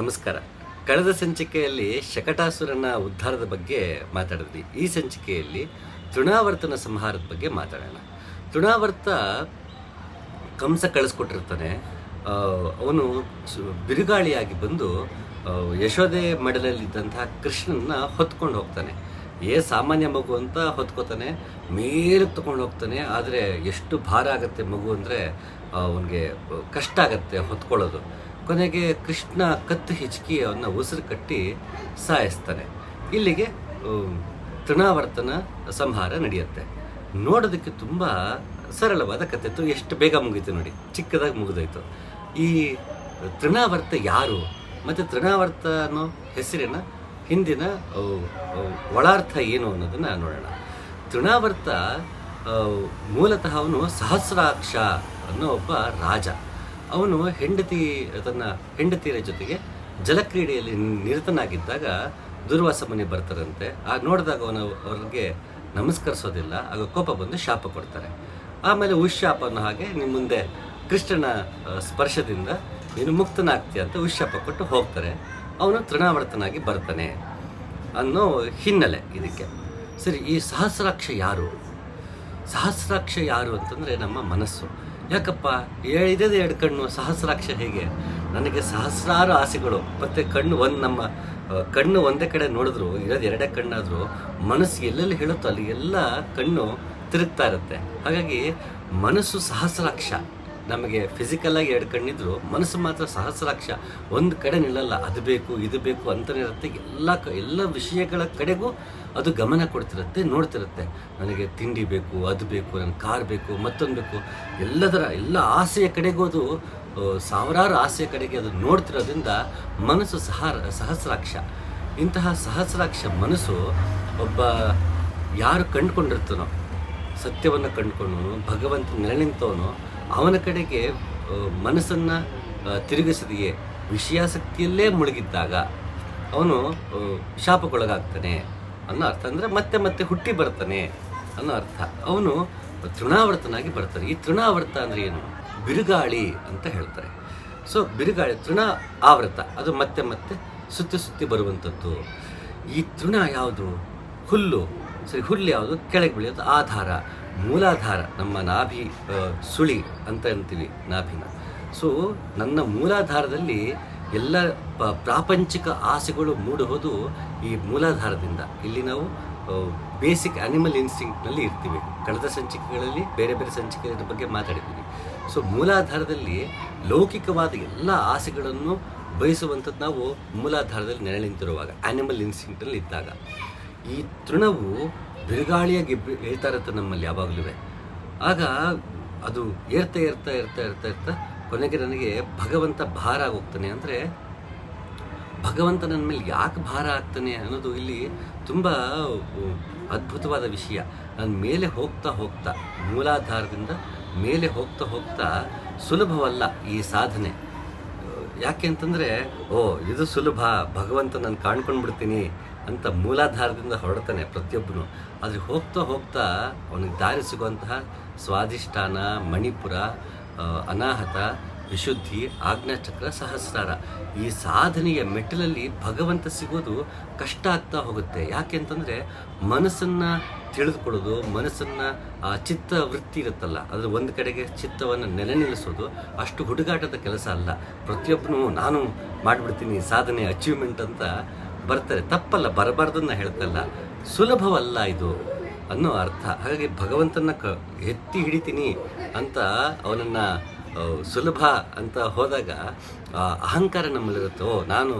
ನಮಸ್ಕಾರ. ಕಳೆದ ಸಂಚಿಕೆಯಲ್ಲಿ ಶಕಟಾಸುರನ ಉದ್ಧಾರದ ಬಗ್ಗೆ ಮಾತಾಡಿದ್ವಿ. ಈ ಸಂಚಿಕೆಯಲ್ಲಿ ತೃಣಾವರ್ತನ ಸಂಹಾರದ ಬಗ್ಗೆ ಮಾತಾಡೋಣ. ತೃಣಾವರ್ತ ಕಂಸ ಕಳಿಸ್ಕೊಟ್ಟಿರ್ತಾನೆ. ಅವನು ಬಿರುಗಾಳಿಯಾಗಿ ಬಂದು ಯಶೋದೆ ಮಡಲಲ್ಲಿದ್ದಂತಹ ಕೃಷ್ಣನ ಹೊತ್ಕೊಂಡು ಹೋಗ್ತಾನೆ. ಏ ಸಾಮಾನ್ಯ ಮಗು ಅಂತ ಹೊತ್ಕೋತಾನೆ. ಮೇಲೆ ತಗೊಂಡು ಹೋಗ್ತಾನೆ. ಆದರೆ ಎಷ್ಟು ಭಾರ ಆಗುತ್ತೆ ಮಗು ಅಂದರೆ ಅವನಿಗೆ ಕಷ್ಟ ಆಗುತ್ತೆ ಹೊತ್ಕೊಳ್ಳೋದು. ಕೊನೆಗೆ ಕೃಷ್ಣ ಕತ್ತು ಹಿಚ್ಕಿ ಅವನ್ನ ಉಸಿರು ಕಟ್ಟಿ ಸಾಯಿಸ್ತಾನೆ. ಇಲ್ಲಿಗೆ ತೃಣಾವರ್ತನ ಸಂಹಾರ ನಡೆಯುತ್ತೆ. ನೋಡೋದಕ್ಕೆ ತುಂಬ ಸರಳವಾದ ಕಥೆ. ಇತ್ತು ಎಷ್ಟು ಬೇಗ ಮುಗೀತು ನೋಡಿ. ಚಿಕ್ಕದಾಗಿ ಮುಗಿದೋಯ್ತು. ಈ ತೃಣಾವರ್ತ ಯಾರು? ಮತ್ತು ತೃಣಾವರ್ತ ಅನ್ನೋ ಹೆಸರಿನ ಹಿಂದಿನ ಒಳಾರ್ಥ ಏನು ಅನ್ನೋದನ್ನು ನೋಡೋಣ. ತೃಣಾವರ್ತ ಮೂಲತಃ ಅವನು ಸಹಸ್ರಾಕ್ಷ ಅನ್ನೋ ಒಬ್ಬ ರಾಜ. ಅವನು ಹೆಂಡತಿ, ತನ್ನ ಹೆಂಡತಿಯರ ಜೊತೆಗೆ ಜಲಕ್ರೀಡೆಯಲ್ಲಿ ನಿರತನಾಗಿದ್ದಾಗ ದುರ್ವಾಸ ಮನೆ ಬರ್ತಾರಂತೆ. ಆ ನೋಡಿದಾಗ ಅವನು, ಅವ್ರಿಗೆ ನಮಸ್ಕರಿಸೋದಿಲ್ಲ, ಆಗ ಕೋಪ ಬಂದು ಶಾಪ ಕೊಡ್ತಾರೆ. ಆಮೇಲೆ ಉಷಾಪನ ಹಾಗೆ ನಿಮ್ಮ ಮುಂದೆ ಕೃಷ್ಣನ ಸ್ಪರ್ಶದಿಂದ ನೀನು ಮುಕ್ತನಾಗ್ತೀಯ ಅಂತ ಉಶಾಪ ಕೊಟ್ಟು ಹೋಗ್ತಾರೆ. ಅವನು ತೃಣಾವರ್ತನಾಗಿ ಬರ್ತಾನೆ ಅನ್ನೋ ಹಿನ್ನೆಲೆ ಇದಕ್ಕೆ. ಸರಿ, ಈ ಸಹಸ್ರಾಕ್ಷ ಯಾರು? ಸಹಸ್ರಾಕ್ಷ ಯಾರು ಅಂತಂದರೆ ನಮ್ಮ ಮನಸ್ಸು. ಯಾಕಪ್ಪ ಇದೇ ಎರಡು ಕಣ್ಣು, ಸಹಸ್ರಾಕ್ಷ ಹೇಗೆ? ನನಗೆ ಸಹಸ್ರಾರು ಆಸೆಗಳು. ಮತ್ತು ಕಣ್ಣು ಒಂದು ನಮ್ಮ ಕಣ್ಣು ಒಂದೇ ಕಡೆ ನೋಡಿದ್ರು, ಇರೋದು ಎರಡೇ ಕಣ್ಣಾದರೂ, ಮನಸ್ಸು ಎಲ್ಲೆಲ್ಲಿ ಹೇಳುತ್ತೋ ಅಲ್ಲಿ ಎಲ್ಲ ಕಣ್ಣು ತಿರುಗ್ತಾ ಇರುತ್ತೆ. ಹಾಗಾಗಿ ಮನಸ್ಸು ಸಹಸ್ರಾಕ್ಷ. ನಮಗೆ ಫಿಸಿಕಲಾಗಿ ಎರಡು ಕಣ್ಣಿದ್ರು, ಮನಸ್ಸು ಮಾತ್ರ ಸಹಸ್ರಾಕ್ಷ ಒಂದು ಕಡೆ ನಿಲ್ಲಲ್ಲ, ಅದು ಬೇಕು, ಇದು ಬೇಕು ಅಂತಲೇ ಇರುತ್ತೆ. ಎಲ್ಲ ಕ, ಎಲ್ಲ ವಿಷಯಗಳ ಕಡೆಗೂ ಅದು ಗಮನ ಕೊಡ್ತಿರುತ್ತೆ, ನೋಡ್ತಿರುತ್ತೆ. ನನಗೆ ತಿಂಡಿ ಬೇಕು, ಅದು ಬೇಕು ನನಗೆ ಕಾರ್ ಬೇಕು, ಮತ್ತೊಂದು ಬೇಕು. ಎಲ್ಲದರ, ಎಲ್ಲ ಆಸೆಯ ಕಡೆಗೂ ಅದು ಸಾವಿರಾರು ಆಸೆಯ ಕಡೆಗೆ ಅದು ನೋಡ್ತಿರೋದ್ರಿಂದ ಮನಸ್ಸು ಸಹ, ಸಹಸ್ರಾಕ್ಷ. ಇಂತಹ ಸಹಸ್ರಾಕ್ಷ ಮನಸ್ಸು ಒಬ್ಬ ಯಾರು ಕಂಡುಕೊಂಡಿರ್ತಾನೋ, ಸತ್ಯವನ್ನು ಕಂಡುಕೊಂಡವನು ಭಗವಂತ ನೆಲೆನಿಂತವನು ಅವನ ಕಡೆಗೆ ಮನಸ್ಸನ್ನು ತಿರುಗಿಸದೆಯೇ ವಿಷಯಾಸಕ್ತಿಯಲ್ಲೇ ಮುಳುಗಿದ್ದಾಗ ಅವನು ಶಾಪಕ್ಕೊಳಗಾಗ್ತಾನೆ ಅನ್ನೋ ಅರ್ಥ. ಅಂದರೆ ಮತ್ತೆ ಮತ್ತೆ ಹುಟ್ಟಿ ಬರ್ತಾನೆ ಅನ್ನೋ ಅರ್ಥ. ಅವನು ತೃಣಾವರ್ತನಾಗಿ ಬರ್ತಾನೆ ಈ ತೃಣಾವರ್ತ ಅಂದರೆ ಏನು? ಬಿರುಗಾಳಿ ಅಂತ ಹೇಳ್ತಾರೆ. ಸೊ, ಬಿರುಗಾಳಿ, ತೃಣ ಆವೃತ, ಅದು ಮತ್ತೆ ಮತ್ತೆ ಸುತ್ತಿ ಸುತ್ತಿ ಬರುವಂಥದ್ದು. ಈ ತೃಣ ಯಾವುದು? ಹುಲ್ಲು. ಸರಿ, ಹುಲ್ಲು ಯಾವುದು? ಕೆಳಗೆ ಬೆಳೆಯೋದು ಆಧಾರ. ಮೂಲಾಧಾರ, ನಮ್ಮ ನಾಭಿ ಸುಳಿ ಅಂತ ಅಂತೀವಿ ನಾಭಿನ. ಸೊ, ನನ್ನ ಮೂಲಾಧಾರದಲ್ಲಿ ಎಲ್ಲ ಪ್ರಾಪಂಚಿಕ ಆಸೆಗಳು ಮೂಡುವುದು ಈ ಮೂಲಾಧಾರದಿಂದ. ಇಲ್ಲಿ ನಾವು ಬೇಸಿಕ್ ಆನಿಮಲ್ ಇನ್ಸ್ಟಿಂಕ್ಟ್ನಲ್ಲಿ ಇರ್ತೀವಿ. ಕಳೆದ ಸಂಚಿಕೆಗಳಲ್ಲಿ ಬೇರೆ ಬೇರೆ ಸಂಚಿಕೆಗಳ ಬಗ್ಗೆ ಮಾತಾಡಿದ್ದೀವಿ. ಸೊ, ಮೂಲಾಧಾರದಲ್ಲಿ ಲೌಕಿಕವಾದ ಎಲ್ಲ ಆಸೆಗಳನ್ನು ಬಯಸುವಂಥದ್ದು ನಾವು ಮೂಲಾಧಾರದಲ್ಲಿ ನೆಲೆ ನಿಂತಿರುವಾಗ ಆನಿಮಲ್ ಇನ್ಸ್ಟಿಂಕ್ಟಲ್ಲಿ ಇದ್ದಾಗ. ಈ ತೃಣವು ಬಿರುಗಾಳಿಯಾಗಿ ಹೇಳ್ತಾ ಇರುತ್ತೆ ನಮ್ಮಲ್ಲಿ ಯಾವಾಗಲೂ ಆಗ ಅದು ಏರ್ತಾ ಏರ್ತಾ ಇರ್ತಾ ಇರ್ತಾ ಇರ್ತಾ ಕೊನೆಗೆ ನನಗೆ ಭಗವಂತ ಭಾರ ಆಗೋಗ್ತಾನೆ. ಅಂದರೆ ಭಗವಂತ ನನ್ನ ಮೇಲೆ ಯಾಕೆ ಭಾರ ಆಗ್ತಾನೆ ಅನ್ನೋದು ಇಲ್ಲಿ ತುಂಬ ಅದ್ಭುತವಾದ ವಿಷಯ. ನಾನು ಮೇಲೆ ಹೋಗ್ತಾ ಹೋಗ್ತಾ, ಮೂಲಾಧಾರದಿಂದ ಮೇಲೆ ಹೋಗ್ತಾ ಹೋಗ್ತಾ ಸುಲಭವಲ್ಲ ಈ ಸಾಧನೆ. ಯಾಕೆ ಅಂತಂದರೆ, ಓ, ಇದು ಸುಲಭ, ಭಗವಂತ ನಾನು ಕಾಣ್ಕೊಂಡ್ಬಿಡ್ತೀನಿ. ಅಂತ ಮೂಲಾಧಾರದಿಂದ ಹೊರಡ್ತಾನೆ ಪ್ರತಿಯೊಬ್ಬನು. ಆದರೆ ಹೋಗ್ತಾ ಹೋಗ್ತಾ ಅವನಿಗೆ ದಾರಿ ಸಿಗುವಂತಹ ಸ್ವಾಧಿಷ್ಠಾನ, ಮಣಿಪುರ ಅನಾಹತ, ವಿಶುದ್ಧಿ, ಆಜ್ಞಾಚಕ್ರ, ಸಹಸ್ರಾರ. ಈ ಸಾಧನೆಯ ಮೆಟ್ಟಲಲ್ಲಿ ಭಗವಂತ ಸಿಗೋದು ಕಷ್ಟ ಆಗ್ತಾ ಹೋಗುತ್ತೆ. ಯಾಕೆ ಅಂತಂದರೆ ಮನಸ್ಸನ್ನು ತಿಳಿದುಕೊಳ್ಳೋದು, ಮನಸ್ಸನ್ನು, ಆ, ಚಿತ್ತ ವೃತ್ತಿ ಇರುತ್ತಲ್ಲ ಅದು ಒಂದು ಕಡೆಗೆ ಚಿತ್ತವನ್ನು ನೆಲೆ ನಿಲ್ಲಿಸೋದು ಅಷ್ಟು ಹುಡುಗಾಟದ ಕೆಲಸ ಅಲ್ಲ. ಪ್ರತಿಯೊಬ್ಬನು, ನಾನು ಮಾಡಿಬಿಡ್ತೀನಿ, ಸಾಧನೆ ಅಚೀವ್ಮೆಂಟ್ ಅಂತ ಬರ್ತಾರೆ. ತಪ್ಪಲ್ಲ, ಬರಬಾರ್ದನ್ನ ಹೇಳ್ತಲ್ಲ. ಸುಲಭವಲ್ಲ ಇದು ಅನ್ನೋ ಅರ್ಥ. ಹಾಗಾಗಿ ಭಗವಂತನ ಕ ಎತ್ತಿ ಹಿಡಿತೀನಿ ಅಂತ ಅವನನ್ನು ಸುಲಭ ಅಂತ ಹೋದಾಗ ಅಹಂಕಾರ ನಮ್ಮಲ್ಲಿರುತ್ತೋ, ನಾನು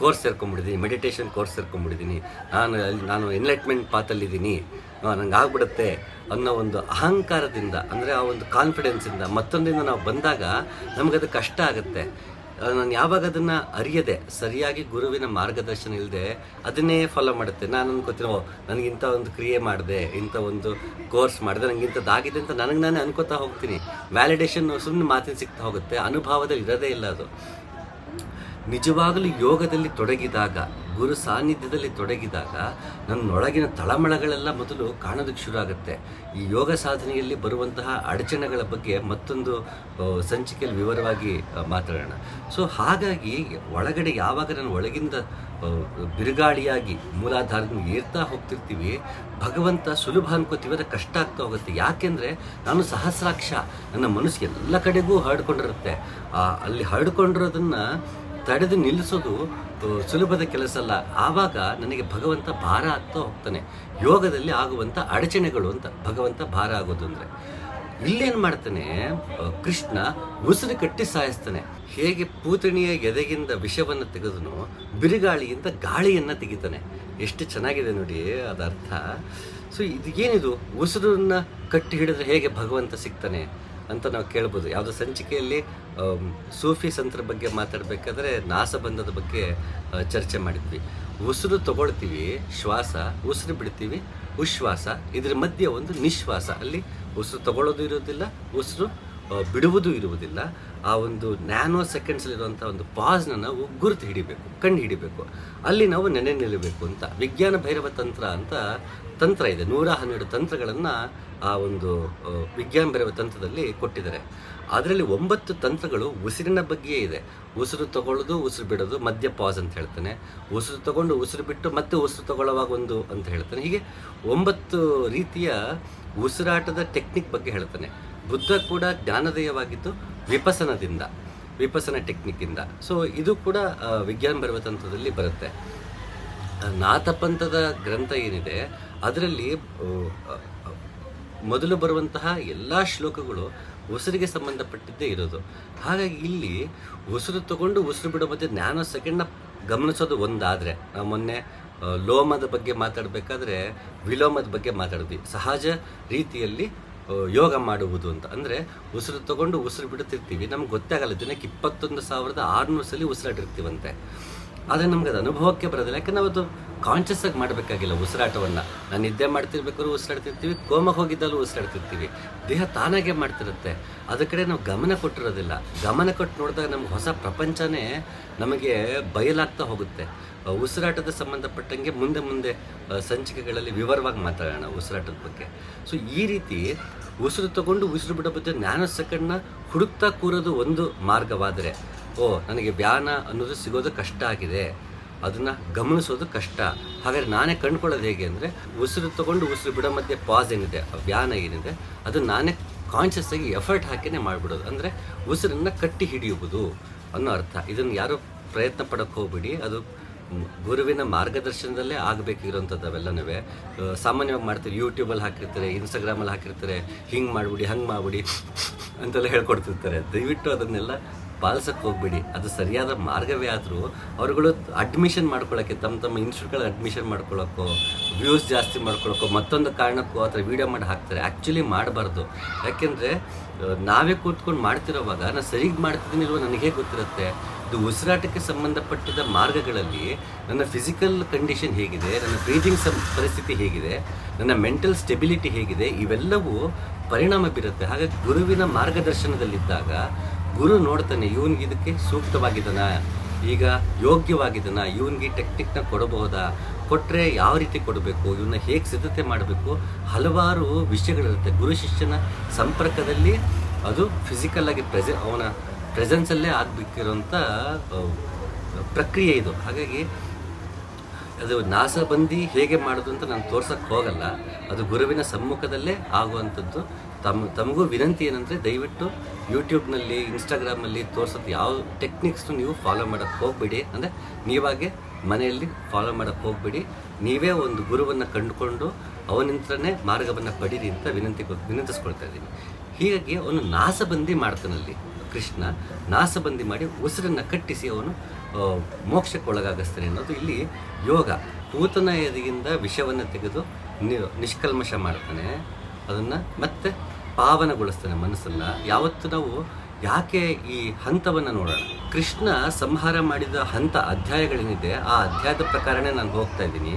ಕೋರ್ಸ್ ಸೇರ್ಕೊಂಡ್ಬಿಡಿದ್ದೀನಿ ಮೆಡಿಟೇಷನ್ ಕೋರ್ಸ್ ಸೇರ್ಕೊಂಡ್ಬಿಡಿದ್ದೀನಿ ನಾನು ಅಲ್ಲಿ, ನಾನು ಎನ್ಲೈಟ್ಮೆಂಟ್ ಪಾತಲ್ಲಿದ್ದೀನಿ ನಂಗೆ ಆಗ್ಬಿಡುತ್ತೆ ಅನ್ನೋ ಒಂದು ಅಹಂಕಾರದಿಂದ, ಅಂದರೆ ಆ ಒಂದು ಕಾನ್ಫಿಡೆನ್ಸಿಂದ ಮತ್ತೊಂದಿಂದ ನಾವು ಬಂದಾಗ ನಮಗದು ಕಷ್ಟ ಆಗುತ್ತೆ. ನಾನು ಯಾವಾಗ ಅದನ್ನು ಅರಿಯದೆ, ಸರಿಯಾಗಿ ಗುರುವಿನ ಮಾರ್ಗದರ್ಶನ ಇಲ್ಲದೆ ಅದನ್ನೇ ಫಾಲೋ ಮಾಡುತ್ತೆ. ನಾನು ಅನ್ಕೋತೀನಿ ಓ, ನನಗೆ ಇಂಥ ಒಂದು ಕ್ರಿಯೆ ಮಾಡಿದೆ, ಇಂಥ ಒಂದು ಕೋರ್ಸ್ ಮಾಡಿದೆ ನನಗೆ ಇಂಥದ್ದಾಗಿದೆ ಅಂತ ನನಗೆ ನಾನೇ ಅನ್ಕೋತಾ ಹೋಗ್ತೀನಿ. ವ್ಯಾಲಿಡೇಷನ್ ಸುಮ್ಮನೆ ಮಾತಿನ ಸಿಗ್ತಾ ಹೋಗುತ್ತೆ, ಅನುಭವದಲ್ಲಿ ಇರೋದೇ ಇಲ್ಲ ಅದು. ನಿಜವಾಗಲೂ ಯೋಗದಲ್ಲಿ ತೊಡಗಿದಾಗ ಗುರು ಸಾನ್ನಿಧ್ಯದಲ್ಲಿ ತೊಡಗಿದಾಗ ನನ್ನೊಳಗಿನ ತಳಮಳಗಳೆಲ್ಲ ಮೊದಲು ಕಾಣೋದಕ್ಕೆ ಶುರು ಆಗುತ್ತೆ ಈ ಯೋಗ ಸಾಧನೆಯಲ್ಲಿ ಬರುವಂತಹ ಅಡಚಣೆಗಳ ಬಗ್ಗೆ ಮತ್ತೊಂದು ಸಂಚಿಕೆಯಲ್ಲಿ ವಿವರವಾಗಿ ಮಾತಾಡೋಣ. ಸೊ, ಹಾಗಾಗಿ ಒಳಗಡೆ ಯಾವಾಗ ನಾನು ಒಳಗಿಂದ ಬಿರುಗಾಳಿಯಾಗಿ ಮೂಲಾಧಾರದಿಂದ ಏರ್ತಾ ಹೋಗ್ತಿರ್ತೀವಿ, ಭಗವಂತ ಸುಲಭ ಅನ್ಕೋತೀವಿ ಅದು ಕಷ್ಟ ಆಗ್ತಾ ಹೋಗುತ್ತೆ. ಯಾಕೆಂದರೆ ನಾನು ಸಹಸ್ರಾಕ್ಷ, ನನ್ನ ಮನಸ್ಸು ಎಲ್ಲ ಕಡೆಗೂ ಹರಡ್ಕೊಂಡಿರುತ್ತೆ. ಅಲ್ಲಿ ಹರಡ್ಕೊಂಡಿರೋದನ್ನ ತಡೆದು ನಿಲ್ಲಿಸೋದು ಸುಲಭದ ಕೆಲಸ ಅಲ್ಲ. ಆವಾಗ ನನಗೆ ಭಗವಂತ ಭಾರ ಆಗ್ತಾ ಹೋಗ್ತಾನೆ. ಯೋಗದಲ್ಲಿ ಆಗುವಂಥ ಅಡಚಣೆಗಳು ಅಂತ ಭಗವಂತ ಭಾರ ಆಗೋದು ಅಂದರೆ. ಇಲ್ಲೇನು ಮಾಡ್ತಾನೆ? ಕೃಷ್ಣ ಉಸಿರು ಕಟ್ಟಿ ಸಾಯಿಸ್ತಾನೆ. ಹೇಗೆ ಪೂತಣಿಯ ಎದೆಗಿಂದ ವಿಷವನ್ನು ತೆಗೆದನು, ಬಿರುಗಾಳಿಯಿಂದ ಗಾಳಿಯನ್ನು ತೆಗಿತಾನೆ. ಎಷ್ಟು ಚೆನ್ನಾಗಿದೆ ನೋಡಿ ಅದರ್ಥ ಸೊ ಇದು ಏನಿದು? ಉಸಿರನ್ನ ಕಟ್ಟಿ ಹಿಡಿದ್ರೆ ಹೇಗೆ ಭಗವಂತ ಸಿಗ್ತಾನೆ? ಅಂತ ನಾವು ಕೇಳ್ಬೋದು. ಯಾವುದೋ ಸಂಚಿಕೆಯಲ್ಲಿ ಸೂಫಿ ಸಂತರ ಬಗ್ಗೆ ಮಾತಾಡಬೇಕಾದ್ರೆ ನಾಸಬಂಧದ ಬಗ್ಗೆ ಚರ್ಚೆ ಮಾಡಿದ್ವಿ. ಉಸಿರು ತಗೊಳ್ತೀವಿ, ಶ್ವಾಸ, ಉಸಿರು ಬಿಡ್ತೀವಿ, ಉಶ್ವಾಸ, ಇದ್ರ ಮಧ್ಯೆ ಒಂದು ನಿಶ್ವಾಸ. ಅಲ್ಲಿ ಉಸಿರು ತಗೊಳ್ಳೋದು ಇರೋದಿಲ್ಲ, ಉಸಿರು ಬಿಡುವುದು ಇರುವುದಿಲ್ಲ. ಆ ಒಂದು ನ್ಯಾನೋ ಸೆಕೆಂಡ್ಸಲ್ಲಿರುವಂಥ ಒಂದು ಪಾಸ್ನ ನಾವು ಗುರುತು ಹಿಡಿಬೇಕು ಕಣ್ಣು ಹಿಡಿಬೇಕು. ಅಲ್ಲಿ ನಾವು ನೆನೆ ನಿಲ್ಲಬೇಕು ಅಂತ. ವಿಜ್ಞಾನ ಭೈರವ ತಂತ್ರ ಅಂತ ತಂತ್ರ ಇದೆ. ನೂರ ಹನ್ನೆರಡು ತಂತ್ರಗಳನ್ನು ಆ ಒಂದು ವಿಜ್ಞಾನ ಭೈರವ ತಂತ್ರದಲ್ಲಿ ಕೊಟ್ಟಿದ್ದಾರೆ. ಅದರಲ್ಲಿ ಒಂಬತ್ತು ತಂತ್ರಗಳು ಉಸಿರಿನ ಬಗ್ಗೆಯೇ ಇದೆ. ಉಸಿರು ತಗೊಳ್ಳೋದು, ಉಸಿರು ಬಿಡೋದು ಮಧ್ಯ ಪಾಸ್ ಅಂತ ಹೇಳ್ತಾನೆ. ಉಸಿರು ತಗೊಂಡು ಉಸಿರು ಬಿಟ್ಟು ಮತ್ತೆ ಉಸಿರು ತಗೊಳ್ಳುವಾಗ ಒಂದು ಅಂತ ಹೇಳ್ತಾನೆ. ಹೀಗೆ ಒಂಬತ್ತು ರೀತಿಯ ಉಸಿರಾಟದ ಟೆಕ್ನಿಕ್ ಬಗ್ಗೆ ಹೇಳ್ತಾನೆ. ಬುದ್ಧ ಕೂಡ ಜ್ಞಾನೋದಯವಾಗಿದ್ದು ವಿಪಸನದಿಂದ, ವಿಪಸನ ಟೆಕ್ನಿಕ್ಕಿಂದ ಸೊ ಇದು ಕೂಡ ವಿಜ್ಞಾನ ಬರುವ ತಂತ್ರದಲ್ಲಿ ಬರುತ್ತೆ ನಾಥಪಂಥದ ಗ್ರಂಥ ಏನಿದೆ, ಅದರಲ್ಲಿ ಮೊದಲು ಬರುವಂತಹ ಎಲ್ಲ ಶ್ಲೋಕಗಳು ಉಸಿರಿಗೆ ಸಂಬಂಧಪಟ್ಟಿದ್ದೇ ಇರೋದು. ಹಾಗಾಗಿ ಇಲ್ಲಿ ಉಸಿರು ತಗೊಂಡು ಉಸಿರು ಬಿಡೋ ಮಧ್ಯೆ ನ್ಯಾನೋ ಸೆಕೆಂಡ್ನ ಗಮನಿಸೋದು ಒಂದಾದರೆ. ನಾವು ಮೊನ್ನೆ ಲೋಮದ ಬಗ್ಗೆ ಮಾತಾಡಬೇಕಾದ್ರೆ ವಿಲೋಮದ ಬಗ್ಗೆ ಮಾತಾಡಿದ್ವಿ. ಸಹಜ ರೀತಿಯಲ್ಲಿ ಯೋಗ ಮಾಡುವುದು ಅಂತ. ಅಂದರೆ ಉಸಿರು ತಗೊಂಡು ಉಸಿರು ಬಿಡುತ್ತಿರ್ತೀವಿ. ನಮ್ಗೆ ಗೊತ್ತಾಗಲ್ಲ, ದಿನಕ್ಕೆ ಇಪ್ಪತ್ತೊಂದು ಸಾವಿರದ ಆರುನೂರು ಸಲ ಉಸಿರಾಡಿರ್ತೀವಂತೆ. ಆದರೆ ನಮ್ಗೆ ಅದು ಅನುಭವಕ್ಕೆ ಬರೋದಿಲ್ಲ. ಯಾಕಂದ್ರೆ ನಾವು ಅದು ಕಾನ್ಷಿಯಸ್ ಆಗಿ ಮಾಡಬೇಕಾಗಿಲ್ಲ ಉಸಿರಾಟವನ್ನು. ನಾನು ನಿದ್ದೆ ಮಾಡ್ತಿರ್ಬೇಕಾದ್ರೂ ಉಸಿರಾಡ್ತಿರ್ತೀವಿ, ಕೋಮ ಹೋಗಿದ್ದಲ್ಲೂ ಉಸಿರಾಡ್ತಿರ್ತೀವಿ. ದೇಹ ತಾನಾಗೆ ಮಾಡ್ತಿರುತ್ತೆ. ಅದ್ರ ಕಡೆ ನಾವು ಗಮನ ಕೊಟ್ಟಿರೋದಿಲ್ಲ. ಗಮನ ಕೊಟ್ಟು ನೋಡಿದಾಗ ನಮ್ಗೆ ಹೊಸ ಪ್ರಪಂಚನೇ ನಮಗೆ ಬಯಲಾಗ್ತಾ ಹೋಗುತ್ತೆ. ಉಸಿರಾಟದ ಸಂಬಂಧಪಟ್ಟಂಗೆ ಮುಂದೆ ಮುಂದೆ ಸಂಚಿಕೆಗಳಲ್ಲಿ ವಿವರವಾಗಿ ಮಾತಾಡೋಣ ಉಸಿರಾಟದ ಬಗ್ಗೆ. ಸೊ ಈ ರೀತಿ ಉಸಿರು ತಗೊಂಡು ಉಸಿರು ಬಿಡೋ ಬಗ್ಗೆ ನ್ಯಾನೋ ಸೆಕೆಂಡ್ನ ಹುಡುಕ್ತಾ ಕೂರೋದು ಒಂದು ಮಾರ್ಗವಾದರೆ ಓ, ನನಗೆ ವ್ಯಾನ ಅನ್ನೋದು ಸಿಗೋದು ಕಷ್ಟ ಆಗಿದೆ. ಅದನ್ನು ಗಮನಿಸೋದು ಕಷ್ಟ. ಹಾಗಾದ್ರೆ ನಾನೇ ಕಂಡುಕೊಳ್ಳೋದು ಹೇಗೆ ಅಂದರೆ, ಉಸಿರು ತಗೊಂಡು ಉಸಿರು ಬಿಡೋ ಮಧ್ಯೆ ಪಾಸ್ ಏನಿದೆ, ಆ ವ್ಯಾನ ಏನಿದೆ, ಅದು ನಾನೇ ಕಾನ್ಷಿಯಸ್ ಆಗಿ ಎಫರ್ಟ್ ಹಾಕಿನೇ ಮಾಡಿಬಿಡೋದು. ಅಂದರೆ ಉಸಿರನ್ನು ಕಟ್ಟಿ ಹಿಡಿಯುವುದು ಅನ್ನೋ ಅರ್ಥ. ಇದನ್ನು ಯಾರು ಪ್ರಯತ್ನ ಪಡೋಕ್ಕೆ ಹೋಗ್ಬಿಡಿ. ಅದು ಗುರುವಿನ ಮಾರ್ಗದರ್ಶನದಲ್ಲೇ ಆಗಬೇಕಿರೋಂಥದ್ದು ಅವೆಲ್ಲನೂ ಸಾಮಾನ್ಯವಾಗಿ ಮಾಡ್ತಾರೆ ಯೂಟ್ಯೂಬಲ್ಲಿ ಹಾಕಿರ್ತಾರೆ ಇನ್ಸ್ಟಾಗ್ರಾಮಲ್ಲಿ ಹಾಕಿರ್ತಾರೆ, ಹಿಂಗೆ ಮಾಡಿಬಿಡಿ, ಹಂಗೆ ಮಾಡಿಬಿಡಿ ಅಂತೆಲ್ಲ ಹೇಳ್ಕೊಡ್ತಿರ್ತಾರೆ. ದಯವಿಟ್ಟು ಅದನ್ನೆಲ್ಲ ಪಾಲಿಸಕ್ಕೆ ಹೋಗ್ಬೇಡಿ ಅದು ಸರಿಯಾದ ಮಾರ್ಗವೇ ಆದರೂ ಅವರುಗಳು ಅಡ್ಮಿಷನ್ ಮಾಡ್ಕೊಳ್ಳೋಕ್ಕೆ ತಮ್ಮ ತಮ್ಮ ಇನ್ಸ್ಟ್ಯೂಟ್ಗಳ ಅಡ್ಮಿಷನ್ ಮಾಡ್ಕೊಳ್ಳೋಕ್ಕೋ ವ್ಯೂಸ್ ಜಾಸ್ತಿ ಮಾಡ್ಕೊಳ್ಳೋಕ್ಕೋ ಮತ್ತೊಂದು ಕಾರಣಕ್ಕೂ ಆ ಥರ ವೀಡಿಯೋ ಮಾಡಿ ಹಾಕ್ತಾರೆ. ಆ್ಯಕ್ಚುಲಿ ಮಾಡಬಾರ್ದು. ಯಾಕೆಂದರೆ ನಾವೇ ಕೂತ್ಕೊಂಡು ಮಾಡ್ತಿರೋವಾಗ, ನಾನು ಸರಿಗೆ ಮಾಡ್ತಿದ್ದೀನಿ ಇಲ್ವೋ ನನಗೆ ಗೊತ್ತಿರುತ್ತೆ. ಇದು ಉಸಿರಾಟಕ್ಕೆ ಸಂಬಂಧಪಟ್ಟಿದ ಮಾರ್ಗಗಳಲ್ಲಿ ನನ್ನ ಫಿಸಿಕಲ್ ಕಂಡೀಷನ್ ಹೇಗಿದೆ, ನನ್ನ ಬ್ರೀದಿಂಗ್ ಸಂ, ಪರಿಸ್ಥಿತಿ ಹೇಗಿದೆ, ನನ್ನ ಮೆಂಟಲ್ ಸ್ಟೆಬಿಲಿಟಿ ಹೇಗಿದೆ, ಇವೆಲ್ಲವೂ ಪರಿಣಾಮ ಬೀರುತ್ತೆ. ಹಾಗಾಗಿ ಗುರುವಿನ ಮಾರ್ಗದರ್ಶನದಲ್ಲಿದ್ದಾಗ ಗುರು ನೋಡ್ತಾನೆ, ಇವನಿಗೆ ಇದಕ್ಕೆ ಸೂಕ್ತವಾಗಿದ್ದಾನ. ಈಗ ಯೋಗ್ಯವಾಗಿದ್ದಾನ, ಇವನಿಗೆ ಟೆಕ್ನಿಕ್ನ ಕೊಡಬಹುದಾ? ಕೊಟ್ಟರೆ ಯಾವ ರೀತಿ ಕೊಡಬೇಕು? ಇವನ್ನ ಹೇಗೆ ಸಿದ್ಧತೆ ಮಾಡಬೇಕು? ಹಲವಾರು ವಿಷಯಗಳಿರುತ್ತೆ. ಗುರು ಶಿಷ್ಯನ ಸಂಪರ್ಕದಲ್ಲಿ ಅದು ಫಿಸಿಕಲ್ ಆಗಿ ಪ್ರೆಸೆ ಅವನ ಪ್ರೆಸೆನ್ಸಲ್ಲೇ ಆಗಬೇಕಿರುವಂಥ ಪ್ರಕ್ರಿಯೆ ಇದು. ಹಾಗಾಗಿ ಅದು ನಾಸಬಂದಿ ಹೇಗೆ ಮಾಡೋದು ಅಂತ ನಾನು ತೋರ್ಸಕ್ಕೆ ಹೋಗಲ್ಲ. ಅದು ಗುರುವಿನ ಸಮ್ಮುಖದಲ್ಲೇ ಆಗುವಂಥದ್ದು. ತಮ್ಮ ತಮಗೂ ವಿನಂತಿ ಏನಂದರೆ ದಯವಿಟ್ಟು ಯೂಟ್ಯೂಬ್ನಲ್ಲಿ ಇನ್ಸ್ಟಾಗ್ರಾಮಲ್ಲಿ ತೋರಿಸೋದು ಯಾವ ಟೆಕ್ನಿಕ್ಸ್ನು ನೀವು ಫಾಲೋ ಮಾಡೋಕ್ಕೆ ಹೋಗಬೇಡಿ. ಅಂದರೆ ನೀವಾಗೆ ಮನೆಯಲ್ಲಿ ಫಾಲೋ ಮಾಡೋಕ್ಕೆ ಹೋಗಬೇಡಿ. ನೀವೇ ಒಂದು ಗುರುವನ್ನು ಕಂಡುಕೊಂಡು ಅವನಿಂತ್ರನೇ ಮಾರ್ಗವನ್ನು ಪಡೀರಿ ಅಂತ ವಿನಂತಿ ವಿನಂತಿಸ್ಕೊಳ್ತಾ ಇದ್ದೀನಿ. ಹೀಗಾಗಿ ಅವನು ನಾಸಬಂದಿ ಮಾಡ್ತಾನಲ್ಲಿ, ಕೃಷ್ಣ. ನಾಸಬಂದಿ ಮಾಡಿ ಉಸಿರನ್ನು ಕಟ್ಟಿಸಿ ಅವನು ಮೋಕ್ಷಕ್ಕೆ ಒಳಗಾಗಿಸ್ತಾನೆ ಅನ್ನೋದು ಇಲ್ಲಿ ಯೋಗ. ಪೂತನ ಎದೆಯಿಂದ ವಿಷವನ್ನು ತೆಗೆದು ನಿಷ್ಕಲ್ಮಶ ಮಾಡ್ತಾನೆ. ಅದನ್ನು ಮತ್ತೆ ಪಾವನಗೊಳಿಸ್ತಾನೆ ಮನಸ್ಸನ್ನ. ಯಾವತ್ತು ನಾವು ಯಾಕೆ ಈ ಹಂತವನ್ನು ನೋಡೋಣ? ಕೃಷ್ಣ ಸಂಹಾರ ಮಾಡಿದ ಹಂತ ಅಧ್ಯಾಯಗಳೇನಿದೆ, ಆ ಅಧ್ಯಾಯದ ಪ್ರಕಾರನೇ ನಾನು ಹೋಗ್ತಾ ಇದ್ದೀನಿ.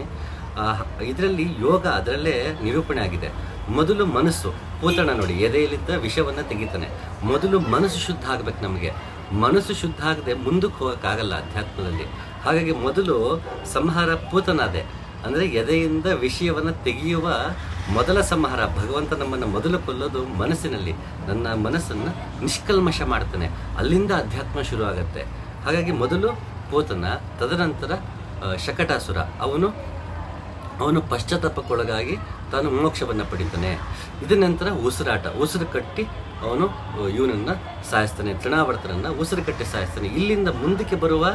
ಇದರಲ್ಲಿ ಯೋಗ ಅದರಲ್ಲೇ ನಿರೂಪಣೆ ಆಗಿದೆ. ಮೊದಲು ಮನಸ್ಸು ಪೂತಣ ನೋಡಿ, ಎದೆಯಲ್ಲಿದ್ದ ವಿಷವನ್ನು ತೆಗಿತಾನೆ. ಮೊದಲು ಮನಸ್ಸು ಶುದ್ಧ ಆಗ್ಬೇಕು ನಮಗೆ. ಮನಸ್ಸು ಶುದ್ಧ ಆಗದೆ ಮುಂದಕ್ಕೆ ಹೋಗೋಕ್ಕಾಗಲ್ಲ ಅಧ್ಯಾತ್ಮದಲ್ಲಿ. ಹಾಗಾಗಿ ಮೊದಲು ಸಂಹಾರ ಪೂತನಾದೆ ಅಂದರೆ ಎದೆಯಿಂದ ವಿಷಯವನ್ನು ತೆಗೆಯುವ ಮೊದಲ ಸಂಹಾರ, ಭಗವಂತ ನಮ್ಮನ್ನು ಮೊದಲು ಕೊಲ್ಲೋದು ಮನಸ್ಸಿನಲ್ಲಿ. ನನ್ನ ಮನಸ್ಸನ್ನು ನಿಷ್ಕಲ್ಮಶ ಮಾಡ್ತಾನೆ. ಅಲ್ಲಿಂದ ಅಧ್ಯಾತ್ಮ ಶುರು ಹಾಗಾಗಿ ಮೊದಲು ಪೋತನ, ತದನಂತರ ಶಕಟಾಸುರ. ಅವನು ಅವನು ಪಶ್ಚಾತ್ತಾಪಕ್ಕೊಳಗಾಗಿ ತಾನು ಮೋಕ್ಷವನ್ನು ಪಡಿತಾನೆ. ಇದ ನಂತರ ಉಸಿರಾಟ. ಉಸಿರು ಕಟ್ಟಿ ಅವನು ಇವನನ್ನು ಸಾಯಿಸ್ತಾನೆ. ತೃಣಾವರ್ತನನ್ನು ಉಸಿರು ಕಟ್ಟಿ ಸಾಯಿಸ್ತಾನೆ. ಇಲ್ಲಿಂದ ಮುಂದಕ್ಕೆ ಬರುವ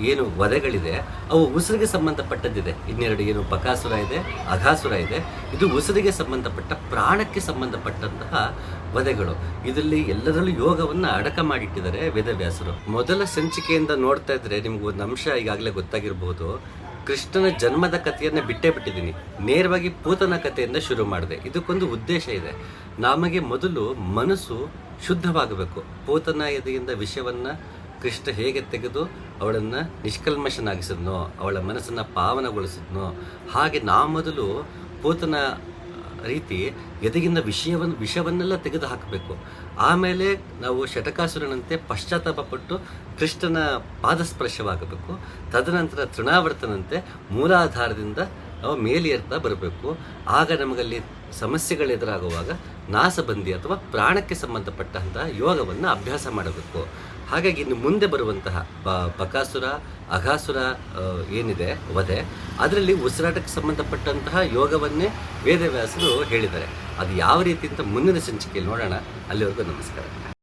ಏನು ವಧೆಗಳಿದೆ, ಅವು ಉಸಿರಿಗೆ ಸಂಬಂಧಪಟ್ಟದ್ದಿದೆ. ಇನ್ನೆರಡು ಏನು ಬಕಾಸುರ ಇದೆ, ಅಘಾಸುರ ಇದೆ. ಇದು ಉಸಿರಿಗೆ ಸಂಬಂಧಪಟ್ಟ, ಪ್ರಾಣಕ್ಕೆ ಸಂಬಂಧಪಟ್ಟಂತಹ ವಧೆಗಳು. ಇದರಲ್ಲಿ ಎಲ್ಲದರಲ್ಲೂ ಯೋಗವನ್ನು ಅಡಕ ಮಾಡಿಟ್ಟಿದ್ದಾರೆ ವೇದವ್ಯಾಸರು. ಮೊದಲ ಸಂಚಿಕೆಯಿಂದ ನೋಡ್ತಾ ಇದ್ರೆ ನಿಮ್ಗೆ ಒಂದು ಅಂಶ ಈಗಾಗಲೇ ಗೊತ್ತಾಗಿರ್ಬೋದು. ಕೃಷ್ಣನ ಜನ್ಮದ ಕಥೆಯನ್ನು ಬಿಟ್ಟೇ ಬಿಟ್ಟಿದ್ದೀನಿ. ನೇರವಾಗಿ ಪೂತನ ಕಥೆಯಿಂದ ಶುರು ಮಾಡಿದೆ. ಇದಕ್ಕೊಂದು ಉದ್ದೇಶ ಇದೆ. ನಮಗೆ ಮೊದಲು ಮನಸ್ಸು ಶುದ್ಧವಾಗಬೇಕು. ಪೂತನ ಎದೆಯಿಂದ ವಿಷಯವನ್ನು ಕೃಷ್ಣ ಹೇಗೆ ತೆಗೆದು ಅವಳನ್ನು ನಿಷ್ಕಲ್ಮಶನಾಗಿಸಿದ್ನೋ, ಅವಳ ಮನಸ್ಸನ್ನು ಪಾವನಗೊಳಿಸಿದ್ನೋ, ಹಾಗೆ ನಾ ಮೊದಲು ಪೂತನ ರೀತಿ ಎದಗಿನ ವಿಷಯವನ್ನು ವಿಷವನ್ನೆಲ್ಲ ತೆಗೆದು ಹಾಕಬೇಕು ಆಮೇಲೆ ನಾವು ಶಟಕಾಸುರನಂತೆ ಪಶ್ಚಾತ್ತಾಪ ಪಟ್ಟು ಕೃಷ್ಣನ ಪಾದಸ್ಪರ್ಶವಾಗಬೇಕು. ತದನಂತರ ತೃಣಾವರ್ತನಂತೆ ಮೂಲಾಧಾರದಿಂದ ನಾವು ಮೇಲೇರ್ತಾ ಬರಬೇಕು. ಆಗ ನಮಗಲ್ಲಿ ಸಮಸ್ಯೆಗಳು ಎದುರಾಗುವಾಗ ನಾಸಬಂದಿ ಅಥವಾ ಪ್ರಾಣಕ್ಕೆ ಸಂಬಂಧಪಟ್ಟಂತಹ ಯೋಗವನ್ನು ಅಭ್ಯಾಸ ಮಾಡಬೇಕು. ಹಾಗಾಗಿ ಇನ್ನು ಮುಂದೆ ಬರುವಂತಹ ಬ, ಬಕಾಸುರ, ಅಘಾಸುರ ಏನಿದೆ, ವಧೆ, ಅದರಲ್ಲಿ ಉಸಿರಾಟಕ್ಕೆ ಸಂಬಂಧಪಟ್ಟಂತಹ ಯೋಗವನ್ನೇ ವೇದವ್ಯಾಸರು ಹೇಳಿದ್ದಾರೆ. ಅದು ಯಾವ ರೀತಿ ಅಂತ ಮುಂದಿನ ಸಂಚಿಕೆಯಲ್ಲಿ ನೋಡೋಣ. ಅಲ್ಲಿವರೆಗೂ ನಮಸ್ಕಾರ.